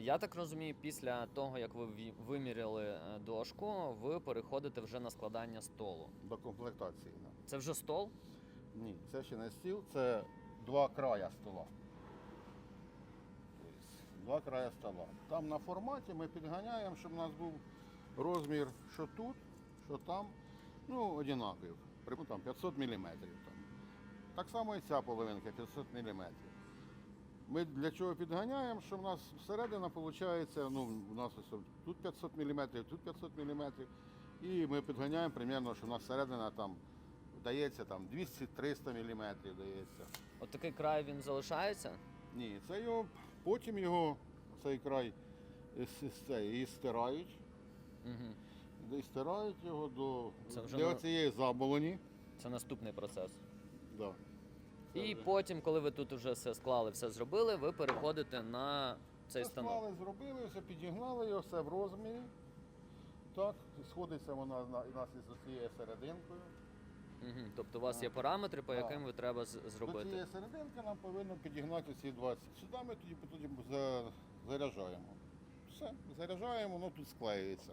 Я так розумію, після того, як ви виміряли е, дошку, ви переходите вже на складання столу. До комплектації. да. Це вже стол? Ні, це ще не стіл, це два края стола. Два края стола. Там на форматі ми підганяємо, щоб у нас був розмір, що тут, що там, ну, одинаковий. Там 500 мм. Там. Так само і ця половинка 500 мм. Ми для чого підганяємо, що в нас всередина виходить, ну, у нас ось тут 500 мм, тут 500 мм. І ми підганяємо примерно, що у нас всередина там дається там 200-300 мм дається. От такий край він залишається? Ні, це його, потім його, цей край із і стирають. Угу. І стирають його до Це вже для на- цієї заболоні. Це наступний процес. Да. І потім, коли ви тут вже все склали, все зробили, ви переходите на цей Це станок. склали, зробили, все підігнали його, все в розмірі. Так, сходиться вона на- у нас із цією серединкою. Угу. Тобто у вас є параметри, по яким ви треба з- До зробити. цієї серединки нам повинно підігнати ці 20. Сюди ми тоді, тоді за- заряджаємо. Все, заряджаємо, воно тут склеюється.